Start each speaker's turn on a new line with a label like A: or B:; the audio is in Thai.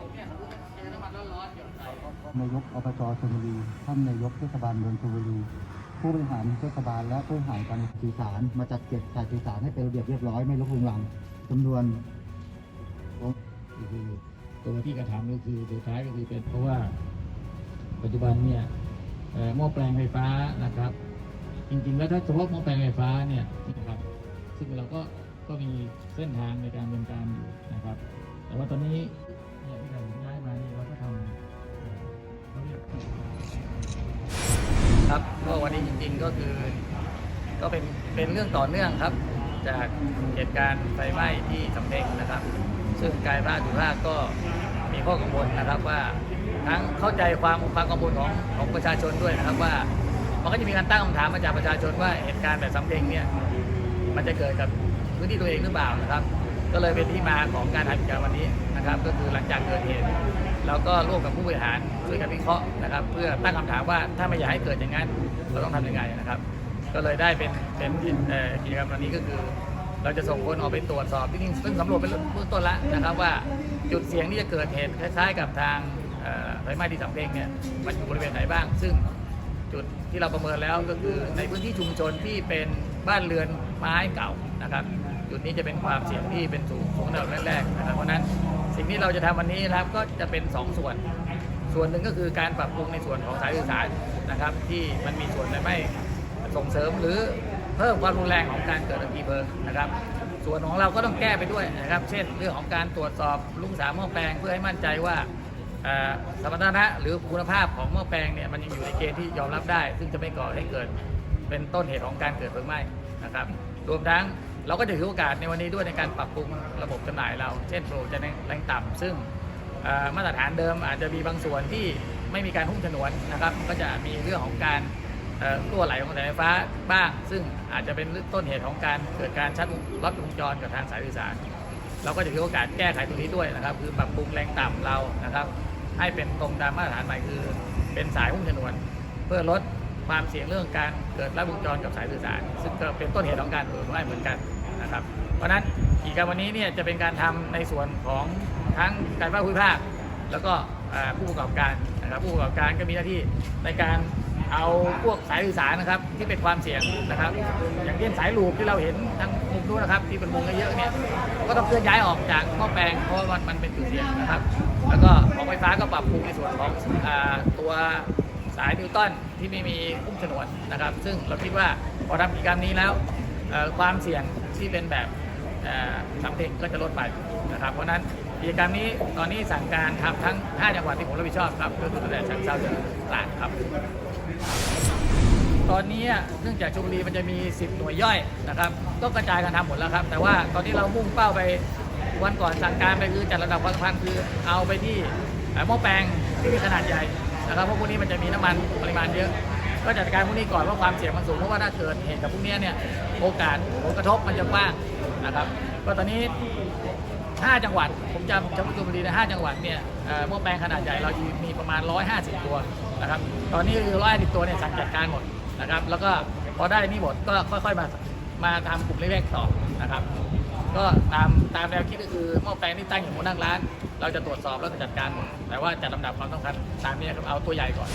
A: ผมเนี่ยใช้น้ำมันร้อนๆหยดใส่
B: นายกอบจชลบุรี ท่านนายกเทศบาลเมืองชลบุรี ผู้บริหารเทศบาลและผู้บริหารการสื่อสารมาจัดเก็บถ่ายสื่อสารให้เป็นระเบียบเรียบร้อยไม่รกรุงรังจำนวน
C: ก็คือตัวที่กระทำก็คือสุดท้ายก็คือเป็นเพราะว่าปัจจุบันเนี่ยเอ่อหม้อแปลงไฟฟ้านะครับ จริงๆ แล้วถ้าเฉพาะหม้อแปลงไฟฟ้าเนี่ยนะครับซึ่งเราก็ก็มีเส้นทางในการดำเนินการอยู่นะครับ แต่ว่าตอนนี้ ก็
A: วันนี้จริงๆก็คือ ก็เป็นเป็นเรื่องต่อเนื่องครับ จากเหตุการณ์ไฟไหม้ที่สำเพ็งนะครับ ซึ่งการพระจุฬาก็มีข้อกังวลนะครับว่าทั้งเข้าใจความความกังวลของของประชาชนด้วยนะครับว่ามันก็จะมีการตั้งคำถามมาจากประชาชนว่าเหตุการณ์แบบสำเพ็งเนี่ยมันจะเกิดกับพื้นที่ตัวเองหรือเปล่านะครับ ก็เลยเป็นที่มาของการทำกิจกรรมวันนี้นะครับ ก็คือหลังจากเกิดเหตุเราก็ร่วมกับผู้บริหารช่วยกันวิเคราะห์นะครับ เพื่อตั้งคำถามว่าถ้าไม่อยากให้เกิดอย่างนั้นเราต้องทำยังไงนะครับ ก็เลยได้เป็นเป็นกิจกรรมวันนี้ก็คือ เราจะส่งคนออกไปตรวจสอบที่นี่ซึ่งสำรวจเป็นเบื้องต้นแล้วนะครับ ว่าจุดเสี่ยงที่จะเกิดเหตุคล้ายๆ กับทางไฟไหม้ที่สำเพ็งเนี่ยมันอยู่บริเวณไหนบ้าง ซึ่งจุดที่เราประเมินแล้วก็คือในพื้นที่ชุมชนที่เป็นบ้านเรือนไม้เก่านะครับ จุดนี้จะเป็นความเสี่ยงที่เป็นสูงสูงอันดับแรกๆนะครับเพราะนั้นสิ่งที่เราจะทำวันนี้นะครับก็จะเป็น 2 ส่วน ส่วนหนึ่งก็คือการปรับปรุงในส่วนของสายสื่อสารนะครับ ที่มันมีส่วนไม่ส่งเสริมหรือเพิ่มความรุนแรงของการเกิดอัคคีเพลิงนะครับ ส่วนของเราก็ต้องแก้ไปด้วยนะครับ เช่นเรื่องของการตรวจสอบลุงสามหม้อแปลงเพื่อให้มั่นใจว่าสมรรถนะหรือคุณภาพของหม้อแปลงเนี่ยมันยังอยู่ในเกณฑ์ที่ยอมรับได้ ซึ่งจะไม่ก่อให้เกิดเป็นต้นเหตุของการเกิดเพลิงไหม้นะครับ รวมทั้ง เราก็จะถือโอกาสในวันนี้ด้วยในการปรับปรุงระบบจำหน่ายเรา เช่นโปรจะแรงต่ำซึ่งมาตรฐานเดิมอาจจะมีบางส่วนที่ไม่มีการหุ้มฉนวนนะครับ ก็จะมีเรื่องของการรั่วไหลของสายไฟฟ้าบ้าง ซึ่งอาจจะเป็นต้นเหตุของการเกิดการชัดลัดวงจรกับทางสายสื่อสาร เราก็จะถือโอกาสแก้ไขตรงนี้ด้วยนะครับ คือปรับปรุงแรงต่ำเรานะครับ ให้เป็นตรงตามมาตรฐานใหม่คือเป็นสายหุ้มฉนวน เพื่อลด ความเสี่ยงเรื่องการเกิดลัดวงจรกับสายสื่อสาร ซึ่งก็เป็นต้นเหตุของการเกิดไหม้เหมือนกันนะครับ เพราะนั้นกิจกรรมวันนี้เนี่ยจะเป็นการทำในส่วนของทั้งการภาคภูมิภาค แล้วก็ผู้ประกอบการนะครับผู้ประกอบการก็มีหน้าที่ในการเอาพวกสายสื่อสารนะครับที่เป็นความเสี่ยงนะครับ อย่างเช่นสายลูปที่เราเห็นทางมุมนู้นนะครับ ที่เป็นมุมเยอะเนี่ยก็ต้องเคลื่อนย้ายออกจากหม้อแปลงเพราะว่ามันมันเป็นจุดเสี่ยงนะครับ แล้วก็ของไฟฟ้าก็ปรับปรุงในส่วนของอตัว สายนิวตันที่ไม่มีหุ้มฉนวนนะครับ ซึ่งเราคิดว่าพอทำกิจกรรมนี้แล้วความเสี่ยงที่เป็นแบบเอ่อสำเพ็งก็จะลดไปนะครับ เพราะนั้นกิจกรรมนี้ตอนนี้สั่งการทำทั้ง 5 จังหวัดที่ผมรับผิดชอบครับก็คือตั้งแต่ฉะเชิงเทราจนตราดครับ ตอนนี้เนื่องจากชลบุรีมันจะมี 10 หน่วยย่อยนะครับก็กระจายกันทำหมดแล้วครับ แต่ว่าตอนนี้เรามุ่งเป้าไปวันก่อนสั่งการไปคือจัดระดับความสำคัญคือเอาไปที่หม้อแปลงที่มีขนาดใหญ่ นะครับเพราะพวกนี้มันจะมีน้ำมันปริมาณเยอะ ก็จัดการพวกนี้ก่อนว่าความเสี่ยงมันสูงเพราะว่าถ้าเกิดเหตุกับพวกนี้เนี่ยโอกาสผลกระทบมันจะกว้างนะครับก็ตอนนี้ 5 จังหวัด ผมจำจังหวัดชลบุรีนะ5จังหวัดเนี่ยเอ่อหม้อแปลงขนาดใหญ่เรามีประมาณ 150 ตัวนะครับตอนนี้คือ150ตัวเนี่ยสั่งจัดการหมดนะครับแล้วก็พอได้นี่หมดก็ค่อยๆมามาทำกลุ่มเล็กๆต่อนะครับ ก็ตามตามแนวคิดก็คือหม้อแปลงที่ตั้งอยู่บนนั่งร้าน เราจะตรวจสอบแล้วก็จัดการหมดแต่ว่าจัดลำดับความสำคัญตามนี้ครับเอาตัวใหญ่ก่อน